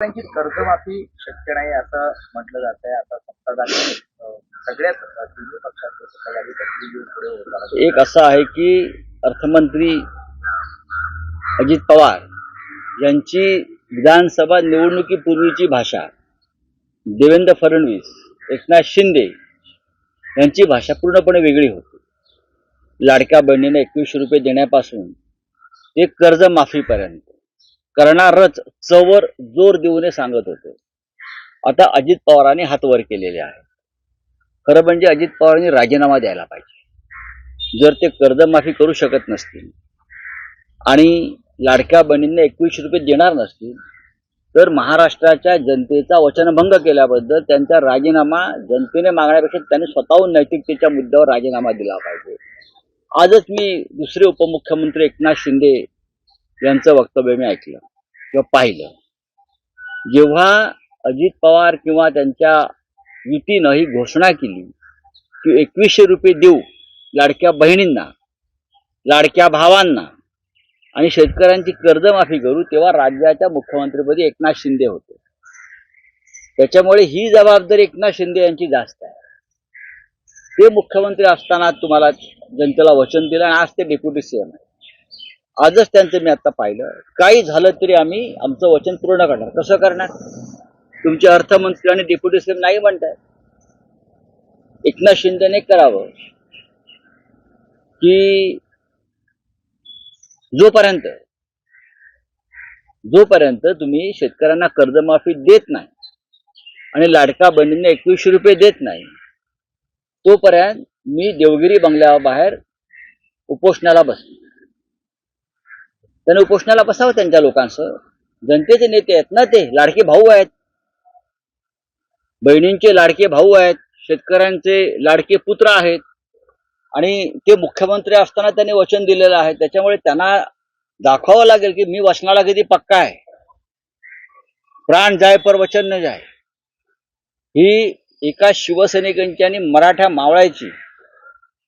त्यांची कर्जमाफी शक्य नाही असं म्हटलं जात आहे आता सत्ताधारी सगळ्याच तिन्ही पक्षाचे सत्ताधारी पुढे एक असं आहे की अर्थमंत्री अजित पवार यांची विधानसभा निवडणुकीपूर्वीची भाषा देवेंद्र फडणवीस एकनाथ शिंदे यांची भाषा पूर्णपणे वेगळी होती. लाडक्या बहिणीने एकवीसशे रुपये देण्यापासून ते कर्जमाफीपर्यंत. करणारच चवर जोर देऊन सांगत होते. आता अजित पवारांनी हात वर केलेले आहे खरं म्हणजे अजित पवारांनी राजीनामा द्यायला पाहिजे. जर ते कर्जमाफी करू शकत नसतील आणि लाडक्या बहिणींना एकवीसशे रुपये देणार नसतील तर महाराष्ट्राच्या जनतेचा वचनभंग केल्याबद्दल त्यांचा राजीनामा जनतेने मागण्यापेक्षा त्यांनी स्वतःहून नैतिकतेच्या मुद्द्यावर राजीनामा दिला पाहिजे. आजच मी दुसरे उपमुख्यमंत्री एकनाथ शिंदे यांचं वक्तव्य मी ऐकलं किंवा पाहिलं. जेव्हा अजित पवार किंवा त्यांच्या युतीनं ही घोषणा केली की एकवीसशे रुपये देऊ लाडक्या बहिणींना लाडक्या भावांना आणि शेतकऱ्यांची कर्जमाफी करू तेव्हा राज्याच्या मुख्यमंत्रीपदी एकनाथ शिंदे होते. त्याच्यामुळे ही जबाबदारी एकनाथ शिंदे यांची जास्त आहे. ते मुख्यमंत्री असताना तुम्हाला जनतेला वचन दिलं आणि आज ते डेप्युटी सीएम आहे. आजच त्यांचं मी आता पाहिलं. काही झालं तरी आम्ही आमचं वचन पूर्ण करणार. कसं करणार? तुमचे अर्थमंत्री आणि डेप्युटी सीएम नाही म्हणताय. एकनाथ शिंदेने करावं. की जोपर्यंत जोपर्यंत तुम्ही शेतकऱ्यांना कर्जमाफी देत नाही आणि लाडका बहिणींना एकवीसशे रुपये देत नाही तोपर्यंत मी देवगिरी बंगल्याबाहेर उपोषणाला बसतो. त्यांना उपोषणाला बसावं त्यांच्या लोकांचं जनतेचे नेते आहेत ना ते लाडके भाऊ आहेत. बहिणींचे लाडके भाऊ आहेत शेतकऱ्यांचे लाडके पुत्र आहेत. आणि ते मुख्यमंत्री असताना त्यांनी वचन दिलेलं आहे त्याच्यामुळे त्यांना दाखवावं लागेल की मी वचनाला किती पक्का आहे. प्राण जाय पर वचन न जाय. ही एका शिवसैनिकांची आणि मराठा मावळ्याची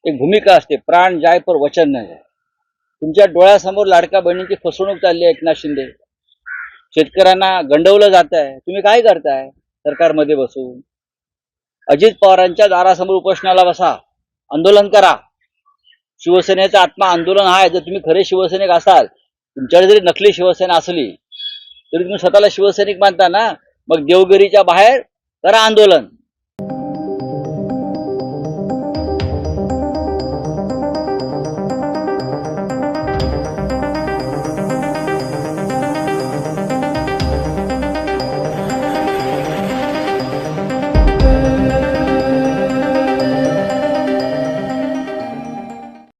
एक भूमिका असते प्राण जाय पर वचन न जाय. तुमच्या डोळ्यासमोर लाडका बहिणींची फसवणूक चालली आहे एकनाथ शिंदे. शेतकऱ्यांना गंडवलं जात आहे तुम्ही काय करताय? सरकारमध्ये बसून. अजित पवारांच्या दारासमोर उपोषणाला बसा. आंदोलन करा. शिवसेनेचा आत्मा आंदोलन आहे. जर तुम्ही खरे शिवसैनिक असाल तुमच्याकडे जरी नकली शिवसेना असली तरी तुम्ही स्वतःला शिवसैनिक मानता ना? मग देवगिरीच्या बाहेर करा आंदोलन.